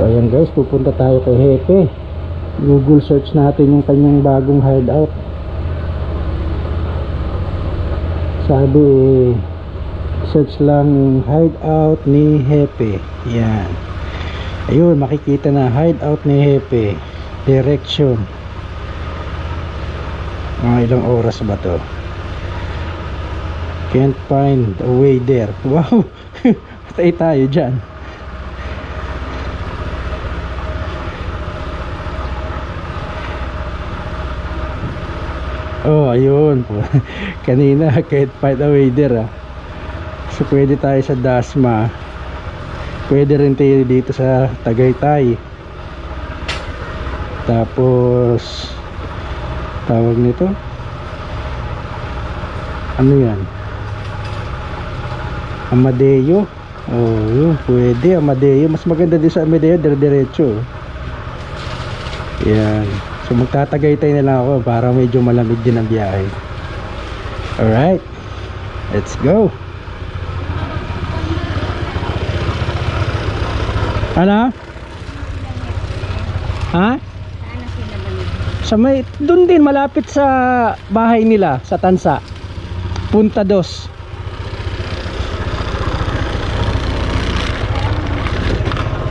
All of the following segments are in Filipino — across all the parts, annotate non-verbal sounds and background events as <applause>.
So ayan guys, pupunta tayo kay Hepe. Google search natin yung kanyang bagong hideout. Sabi search lang hideout ni Hepe. Yan. Ayun, makikita na hideout ni Hepe. Direction. Mga ilang oras ba to? Can't find a way there. <laughs> Wow! Patay tayo dyan. Oh, ayun. <laughs> Kanina, can't find a way there ah. So, pwede tayo sa Dasma. Pwede rin tayo dito sa Tagaytay. Tapos, tawag nito. Ano yan? Amadeo. Oh, pwede. Amadeo. Mas maganda din sa Amadeo, dire-diretso. Yan. So magtatagaytay na lang ako para medyo malamig din ang biyahe. Alright. Let's go. Ano? Ha? Sa may, doon din malapit sa bahay nila sa Tansa. Punta dos.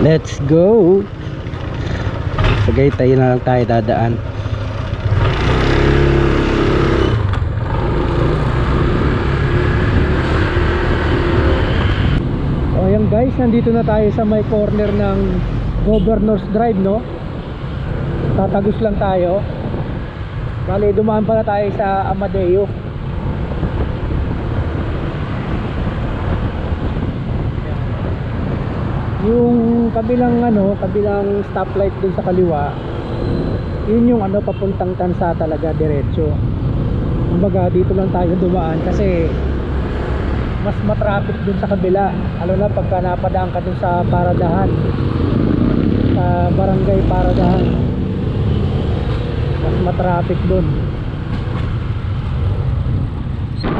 Let's go. Tagaytay na lang tayo dadaan. So ayan guys, nandito na tayo sa may corner ng Governor's Drive no. Tatagos lang tayo. Bali dumaan pala tayo sa Amadeo. Yung kabilang ano, kabilang stoplight dun sa kaliwa, yun yung ano papuntang Tansa talaga diretso. Kumbaga dito lang tayo dumaan kasi mas matraffic dun sa kabila. Lalo na pagka napadaan ka dun sa Paradahan. Sa Barangay Paradahan. Mas matraffic dun. So,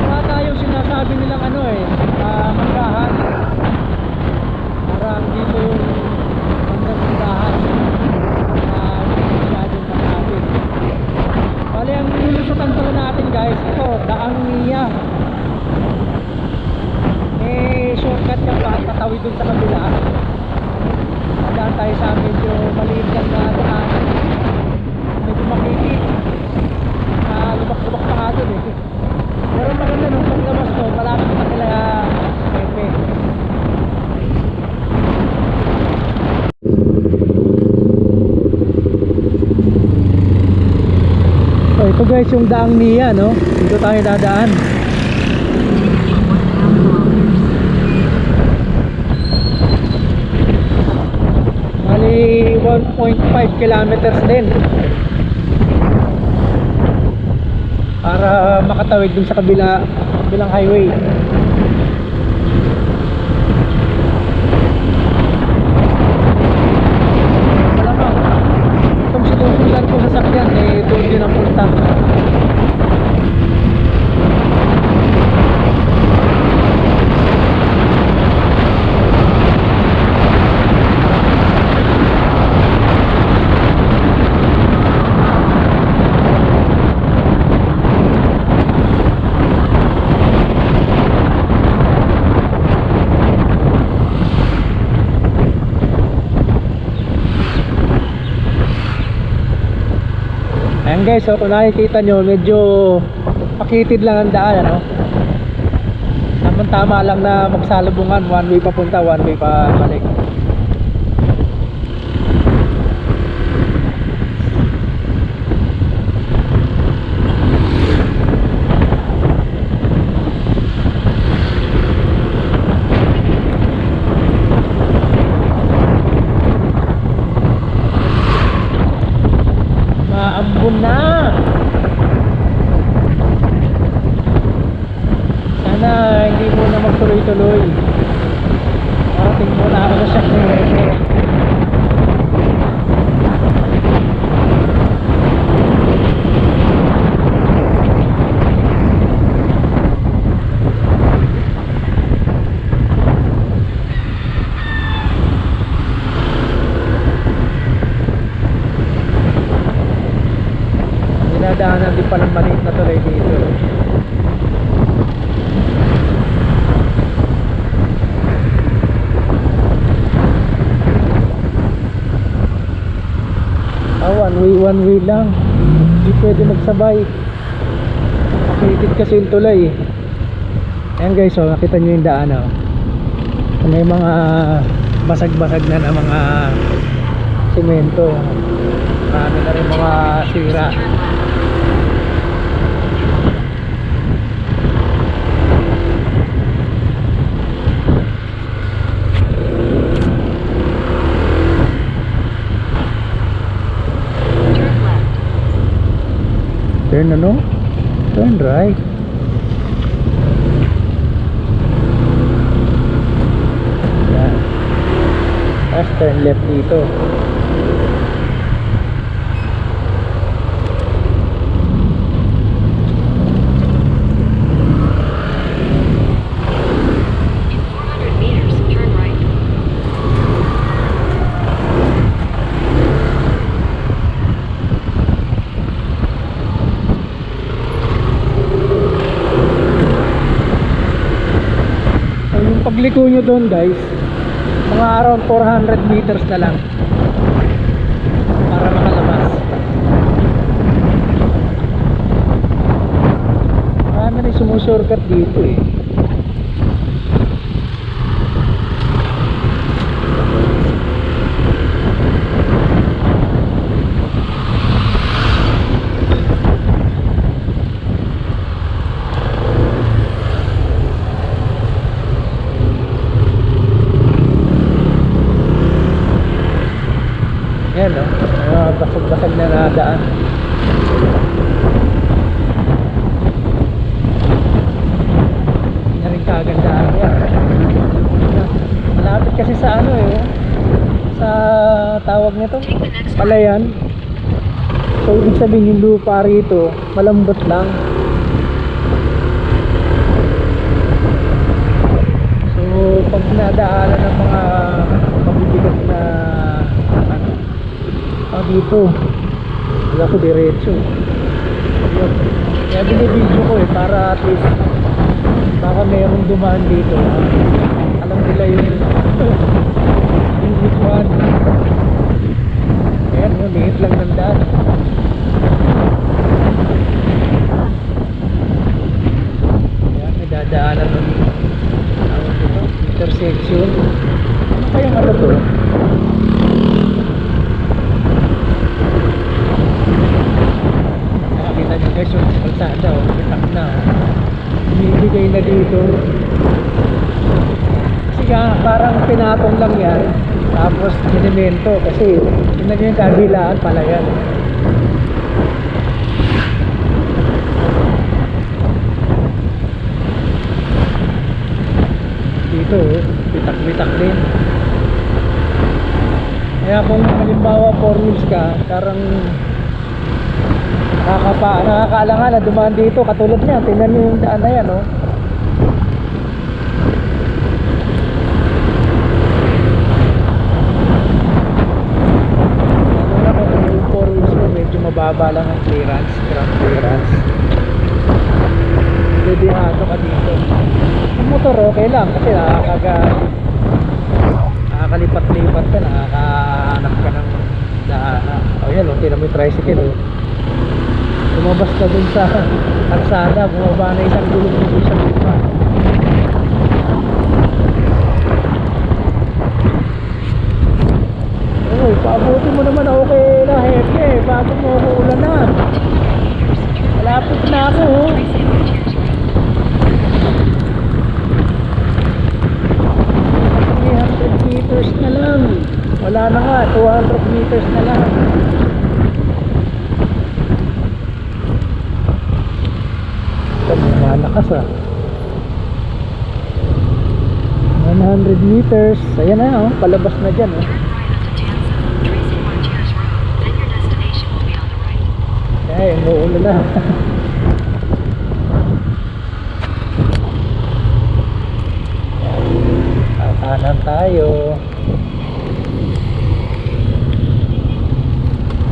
wala tayong sinasabi nilang ano eh, uh, manggahan. Parang dito yung bandang manggahan na masyadong matraffic. Bali, ang nilusutan pala natin guys, ito, daang niya. Eh, shortcut tatawid dun sa kabila. Madaan tayo sa medyo maliit lang na daan. Medyo makikit. Ah, lubak-lubak pa nga dun eh. Pero maganda nung paglabas ko, malapit na kila Pepe. So ito guys yung daang niya no. Dito tayo dadaan. Bali 1.5 kilometers din. Para makatawid dun sa kabila kabilang highway. Malamang itong sinusundan ko sa sakyan eh doon din ang punta. Guys, so kung nakikita nyo, medyo pakitid lang ang daan, ano? Tamang tama lang na magsalubungan, one way papunta, one way pa balik. Maambun na! Sana hindi mo na magtuloy-tuloy. Parating muna ako sa shop ni Reke. Palang maliit na tulay dito. Ah, one way, one way lang. Hindi pwede magsabay. Makitid kasi yung tulay. Ayan guys, oh, nakita nyo yung daan, oh. May mga basag-basag na na mga simento. Marami na rin mga sira. Turn left. Turn ano? Turn right. Yan. Tapos turn left dito. In 400 meters, turn right. So, yung pagliko nyo doon guys, mga around 400 meters na lang para makalabas. Marami rin sumusurkat dito eh. Yan o, mga basag-basag na nadaan. Hindi na rin kagandaan yan. Malapit kasi sa ano eh, sa tawag nito, palayan. So ibig sabihin yung lupa rito, malambot lang. So pag nadaanan ng mga mabibigat na ano, ah, dito, wala ko diretso. Yun. Kaya binibidyo ko eh, para at least baka mayroong dumaan dito. alam nila yung which one. Ayan, no, liit lang ng daan. Ayan, may dadaanan ng dito, intersection. Ano kayang ano to? Nakakita niyo guys yung kalsada, oh, kitak na. Oh. Binibigay na dito. Kasi nga, parang pinatong lang yan. Tapos sinimento kasi tingnan nyo yung kabilaan pala yan. Dito, bitak-bitak din. Kaya kung halimbawa 4 wheels ka, parang nakakapa, nakakaalangan na dumaan dito katulad niya, tingnan nyo yung daan na yan, oh. Ano na kung yung 4 wheels mo, mababa lang ang clearance, ground clearance. Pwede hato ka dito. Yung motor okay lang kasi nakakaga nakakalipat-lipat ka, nakakahanap ka ng daanan. O yan, oh, tinan mo yung tricycle, oh. Lumabas ka dun sa kalsada, bumaba na isang gulong dun sa Uy, paabuti mo naman ako kay na hepe, bago mo ako na. Malapit na ako, oh. Trace it with your 300 meters na lang. Wala na nga, 200 meters na lang. Malakas ah. 100 meters. Ayan na oh, palabas na dyan oh. Na. Kakanan tayo.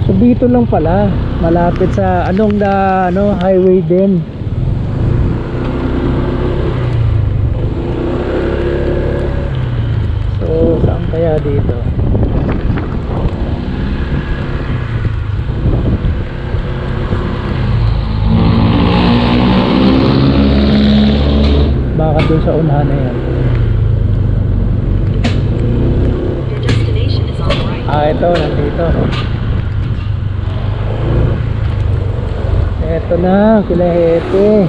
So dito lang pala. Malapit sa anong na ano highway din. So, saan kaya dito? Baka dun sa unahan na yan. Ah, ito, nandito. Ito na, kilahete.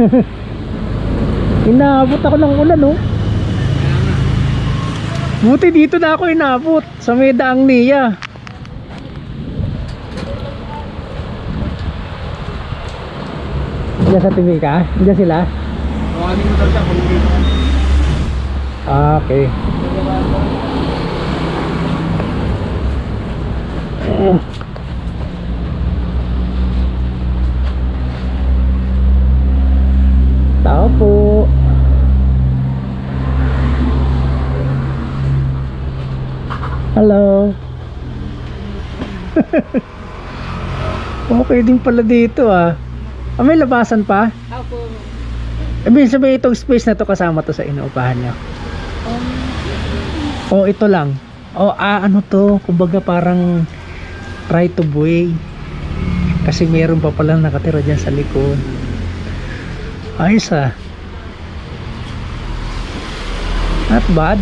<laughs> Inaabot ako ng ulan, oh. Buti dito na ako inabot sa may daang niya. Diyan sa Timika? Diyan sila? Tawagin mo daw siya kung hindi. Ah, okay. Tao <laughs> okay din pala dito ah. Ah, may labasan pa? Opo. Ibig sabihin itong space na to kasama to sa inuupahan nyo? O ito lang. O ah, ano to, kumbaga parang right of way. Kasi meron pa palang nakatira dyan sa likod. Ayos ah. Not bad.